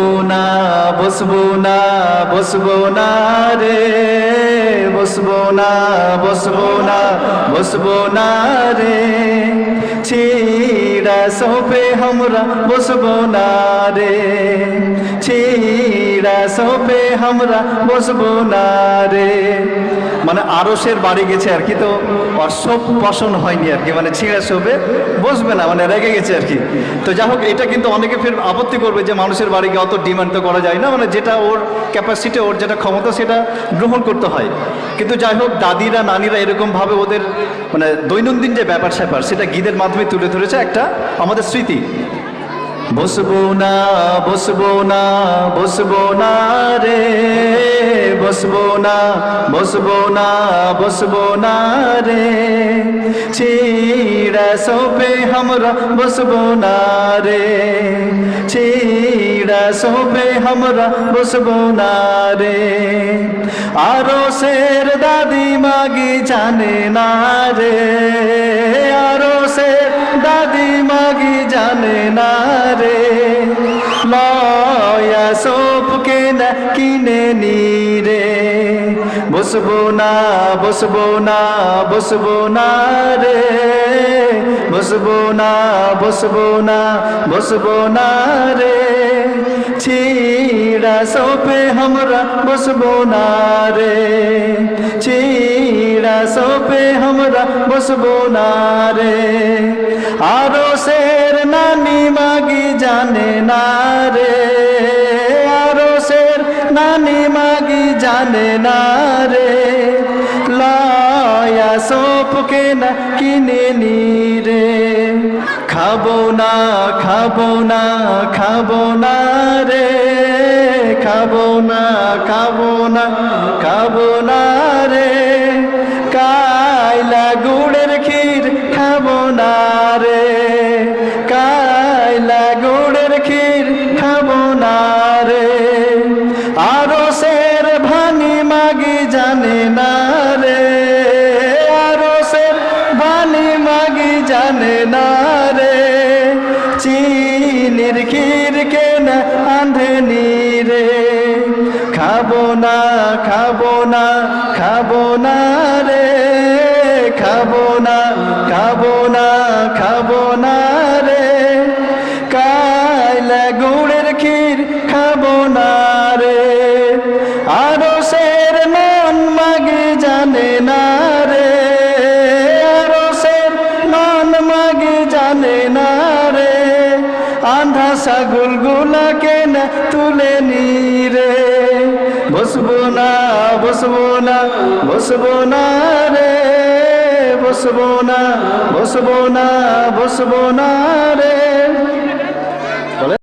ও না, বসবো না বসবো না রে। বসবো না বসবো না বসবো না রে। ছিড়া সোপে আমরা বসবো না রে। ছিড়া সোপে আমরা বসবো না রে। মানে আরসের বাড়ি গেছে আর কি তো অসব পছন্দ হয়নি আর কি মানে ছিঁড়া শোবে বসবে না মানে রেগে গেছে আর কি। তো যাই হোক, এটা কিন্তু অনেকে ফের আপত্তি করবে যে মানুষের বাড়িকে অত ডিমান্ড তো করা যায় না মানে যেটা ওর ক্যাপাসিটি ওর যেটা ক্ষমতা সেটা গ্রহণ করতে হয়। কিন্তু যাই হোক, দাদিরা, নানিরা এরকমভাবে ওদের মানে দৈনন্দিন যে ব্যাপার স্যাপার সেটা গীতের মাধ্যমে তুলে ধরেছে একটা আমাদের স্মৃতি। বসবো না বসবো না বসবো না রে। বসবো না বসবো না বসবো না রে। ছিড়া সোপে আমরা বসবো না রে। ছিড়া সোপে আমরা বসবো না রে। আরও শের দাদি মাগি জানে না রে। না রে লয়া সোপকে না কিনে নি রে। বসবো না বসবো না বসবো না রে। বসবো না বসবো না বসবো না রে। ছিড়া সোপে আমরা বসবো না রে। ছিড়া বসবো না রে আরও শের নানি মাগি জানে না রে আরও শের নানি মাগি জানে না রে লয়া সোপকে না কিনে নি রে খাব না খাব না খাব না রে খাব না খাব না খাব না রে গুড়ের ক্ষীর খাব না রে। কাইলা গুড়ের ক্ষীর খাব না রে। আরও শের ভানি মাগি জানে না রে। আরও শের ভানি মাগি জানে না রে। চিনির ক্ষীর কে না আন্ধেনি রে। খাব না খাব না খাব না রে। না, খাব না খাব না রে। কাইলা গুড়ের ক্ষীর খাব না রে। আরও শের নন মাগে জানে না রে। আরও শের নন মাগে জানে না রে। আন্ধা সাগুল গুলাকে না তুলে নি রে। বসবো না বসবো না বসবো না রে। বসবো না বসবো না বসবো না রে।